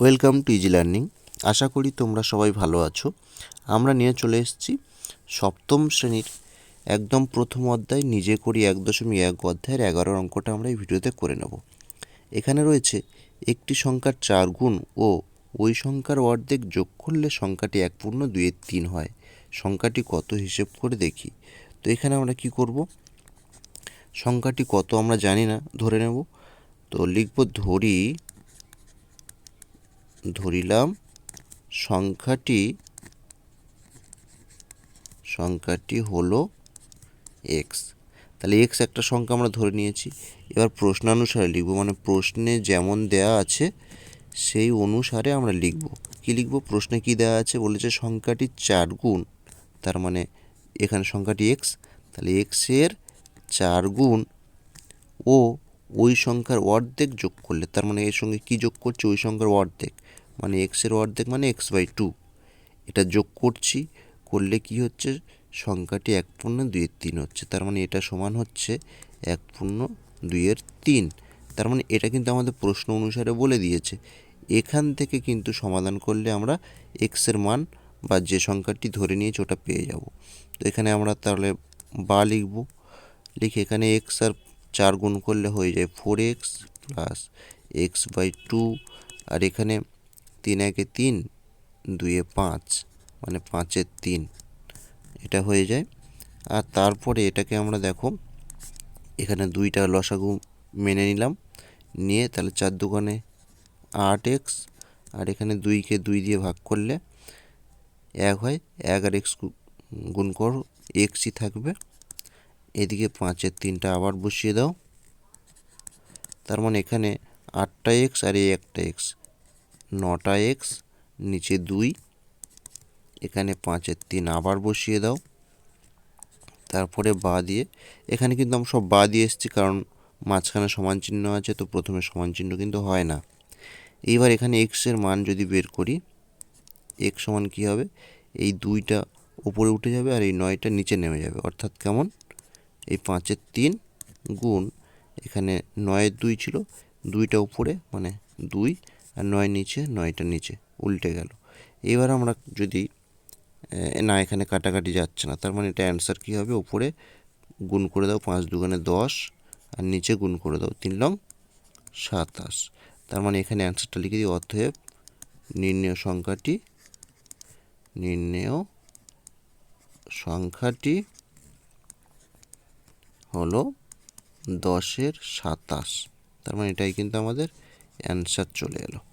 Welcome to easy learning. আশা করি তোমরা সবাই ভালো আছো। আমরা নিয়ে চলে এসেছি সপ্তম শ্রেণির একদম প্রথম অধ্যায়, নিজে করি এক দশমিক এক অধ্যায়ের এগারো অঙ্কটা আমরা এই ভিডিওতে করে নেব। এখানে রয়েছে একটি সংখ্যার চার গুণ ও ওই সংখ্যার অর্ধেক যোগ করলে সংখ্যাটি এক পূর্ণ দুইয়ের তিন হয়। সংখ্যাটি কত হিসেব করে দেখি। তো এখানে আমরা কি করব? সংখ্যাটি কত আমরা জানি না, ধরে নেব। তো লিখব ধরি ধরিলাম, সংখ্যাটি সংখ্যাটি হলো এক্স তাহলে এক্স একটা সংখ্যা আমরা ধরে নিয়েছি। এবার প্রশ্নানুসারে লিখব মানে প্রশ্নে যেমন দেয়া আছে, সেই অনুসারে আমরা লিখব। কি লিখব? প্রশ্নে কি দেওয়া আছে? বলেছে সংখ্যাটি চার গুণ, তার মানে এখানে সংখ্যাটি এক্স তাহলে এক্সের চার গুণ ও ওই সংখ্যার অর্ধেক যোগ করলে, তার মানে এর সঙ্গে কি যোগ করছে? ওই সংখ্যার অর্ধেক। মানে এক্সের অর্ধেক মানে এক্স বাই টু এটা যোগ করছি, করলে কি হচ্ছে? সংখ্যাটি এক পূর্ণ দুইয়ের তিন হচ্ছে। তার মানে এটা সমান হচ্ছে এক পূর্ণ দুইয়ের তিন। তার মানে এটা কিন্তু আমাদের প্রশ্ন অনুসারে বলে দিয়েছে। এখান থেকে কিন্তু সমাধান করলে আমরা এক্সের মান বা যে সংখ্যাটি ধরে নিয়েছি ওটা পেয়ে যাব। তো এখানে আমরা তাহলে বা লিখব। লিখে এখানে এক্স আর চার গুণ করলে হয়ে যায় four x plus x by two আর এখানে তিন একে তিন দুইয়ে পাঁচ মানে পাঁচের তিন, এটা হয়ে যায়। আর তারপরে এটাকে আমরা দেখো, এখানে দুইটা লসাগু মেনে নিলাম, নিয়ে তাহলে চার দোকানে আট এক্স আর এখানে দুইকে দুই দিয়ে ভাগ করলে এক হয়, এক আর এক্স গুণ করো এক্সই থাকবে। এদিকে পাঁচের তিনটা আবার বসিয়ে দাও। তার মানে এখানে আটটা এক্স আর এই একটা এক্স নটা এক্স নিচে দুই, এখানে পাঁচের তিন আবার বসিয়ে দাও। তারপরে বা দিয়ে, এখানে কিন্তু আমরা সব বা দিয়ে এসেছি কারণ মাঝখানে সমান চিহ্ন আছে, তো প্রথমে সমান চিহ্ন কিন্তু হয় না। এইবার এখানে এক্সের মান যদি বের করি এক্স সমান কী হবে? এই দুইটা উপরে উঠে যাবে আর এই নয়টা নিচে নেমে যাবে। অর্থাৎ কেমন? এই পাঁচের তিন গুণ এখানে নয়ের দুই ছিল, দুইটা উপরে মানে দুই, আর নয় নিচে, নয়টা নিচে, উল্টে গেল। এবার আমরা যদি না, এখানে কাটাকাটি যাচ্ছে না, তার মানে এটা অ্যান্সার কী হবে? উপরে গুণ করে দাও পাঁচ দুগানে দশ, আর নিচে গুণ করে দাও তিন লং সাতাশ। তার মানে এখানে অ্যান্সারটা লিখে দিই, অতএব নির্ণয় সংখ্যাটি, নির্ণেয় সংখ্যাটি হলো দশের সাতাশ। তার মানে এটাই কিন্তু আমাদের অ্যান্সার চলে এলো।